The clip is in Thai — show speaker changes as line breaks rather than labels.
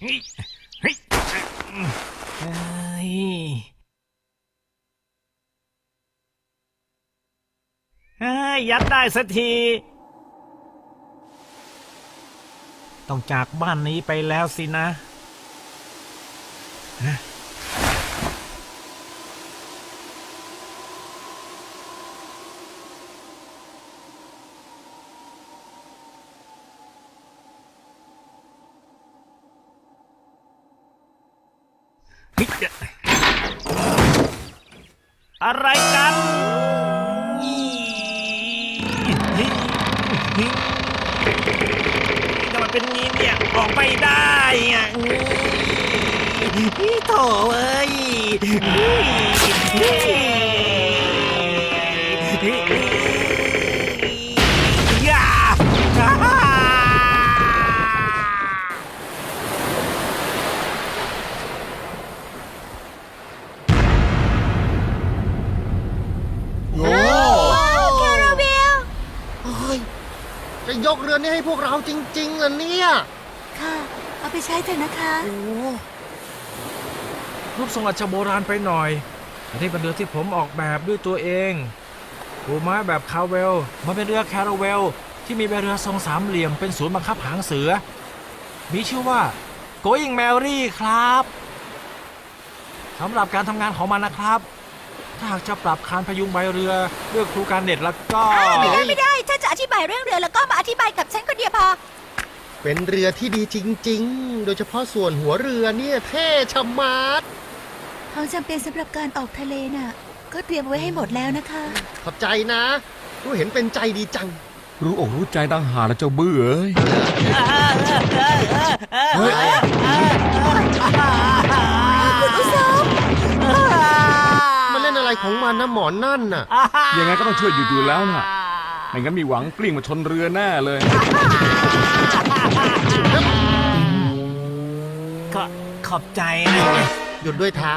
เฮ้ยเฮ้ยเฮ้ยเฮ้ยยัดได้สักที ต้องจากบ้านนี้ไปแล้วสินะ อะไรกันทำไมเป็นงี้เนี่ยออกไม่ได้อะโถเอ้ยอย่
จะยกเรือนี้ให้พวกเราจริงๆเหรอเนี่ย
ค่ะ เอาไปใช้เถอะนะคะ
โอ้
รูปทรงอาจจะโบราณไปหน่อย อันนี้เป็นเรือที่ผมออกแบบด้วยตัวเองปูไม้แบบคาเวล มันเป็นเรือแคราเวล ที่มีใบเรือทรงสามเหลี่ยมเป็นศูนย์บังคับหางเสือ มีชื่อว่า Going Mary ครับสำหรับการทำงานของมันนะครับ ถ้าหากจะปรับคานพยุงใบเรือด้วยครูการเน็ตแล้วก็
ไม่ได้ไม่ได้ถ้าจะอธิบายเรื่องเรือแล้วก็มาอธิบายกับฉันคนเดียวพอ
เป็นเรือที่ดีจริง ๆ โดยเฉพาะส่วนหัวเรือเนี่ยเท่ชะมัด
ของจำเป็นสำหรับการออกทะเลน่ะ ก็เตรียมไว้ให้หมดแล้วนะคะ
ขอบใจนะรู้เห็นเป็นใจดีจัง
รู้อกรู้ใจตั้งหาแล้วเจ้าเบื่อเอ้ยเฮ้ย
คุณอุซม
มันเล่นอะไรของมันนะหมอนนั่นน่ะ
ยังไงก็ต้องช่วยหยุดอยู่แล้วน่ะ ไม่งั้นมีหวังกลิ้งมาชนเรือแน่เลย
ก็ขอบใจนะ
หยุดด้วยเท้า